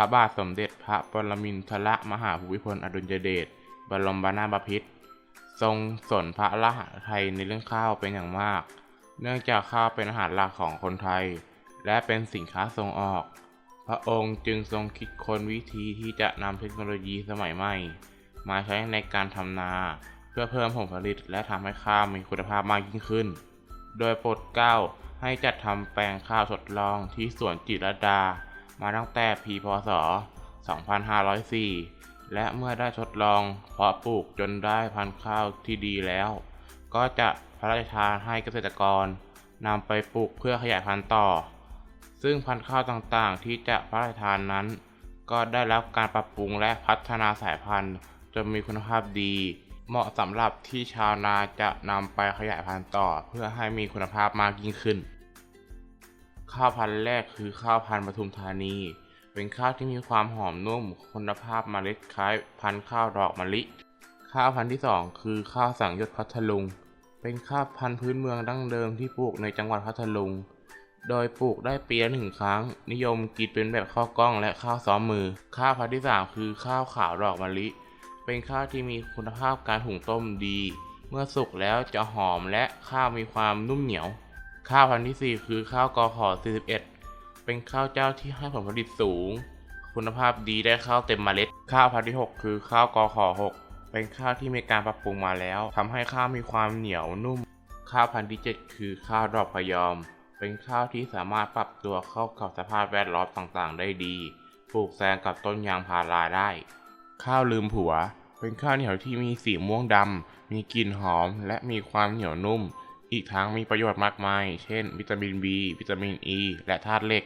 พระบาทสมเด็จพระปรมินทรมหาภูมิพลอดุลยเดชบรมนาถบพิตรทรงสนพระราหไทยในเรื่องข้าวเป็นอย่างมาก เนื่องจากข้าวเป็นอาหารหลักของคนไทย และเป็นสินค้าส่งออก พระองค์จึงทรงคิดค้นวิธีที่จะนำเทคโนโลยีสมัยใหม่ มาใช้ในการทำนา เพื่อเพิ่มผลผลิตและทำให้ข้าวมีคุณภาพมากยิ่งขึ้น โดยโปรดเกล้าให้จัดทำแปลงข้าวทดลองที่สวนจิรดา มาตั้งแต่ปีพศ 2504 และเมื่อได้ทดลองเพาะปลูกจนได้พันธุ์ข้าวที่ดีแล้ว ก็จะพระราชทานให้เกษตรกรนำไปปลูกเพื่อขยายพันธุ์ต่อ ซึ่งพันธุ์ข้าวต่างๆ ที่จะพระราชทานนั้น ก็ได้รับการปรับปรุงและพัฒนาสายพันธุ์จนมีคุณภาพดี เหมาะสำหรับที่ชาวนาจะนำไปขยายพันธุ์ต่อ เพื่อให้มีคุณภาพมากยิ่งขึ้น ข้าวพันธุ์แรกคือข้าวพันธุ์ปทุมธานี เป็นข้าวที่มีความหอมนุ่ม คุณภาพเมล็ดคล้ายพันธุ์ข้าวดอกมะลิ ข้าวพันธุ์ที่สองคือข้าวสังยศพัทลุง เป็นข้าวพันธุ์พื้นเมืองดั้งเดิมที่ปลูกในจังหวัดพัทลุง โดยปลูกได้ปีละหนึ่งครั้ง นิยมกินเป็นแบบข้าวกล้องและข้าวซ้อมมือ ข้าวพันธุ์ที่สามคือข้าวขาวดอกมะลิ เป็นข้าวที่มีคุณภาพการหุงต้มดี เมื่อสุกแล้วจะหอมและข้าวมีความนุ่มเหนียว ข้าวพันธุ์ที่สี่คือข้าวกอขอ 41 เป็นข้าวเจ้าที่ให้ผลผลิตสูง คุณภาพดีได้ข้าวเต็มเมล็ด ข้าวพันธุ์ที่ 6 คือข้าวกอขอ 6 เป็นข้าวที่มีการปรับปรุงมาแล้วทำให้ข้าวมีความเหนียวนุ่ม ข้าวพันธุ์ที่ 7 คือข้าวดอกพยอม เป็นข้าวที่สามารถปรับตัวเข้ากับสภาพแวดล้อมต่างๆ ได้ดี ปลูกแซงกับต้นยางพาราได้ ข้าวลืมผัว เป็นข้าวเหนียวที่มีสีม่วงดำมีกลิ่นหอมและมีความเหนียวนุ่ม อีกทั้งมีประโยชน์มากมาย เช่น วิตามิน B วิตามิน E และธาตุเหล็ก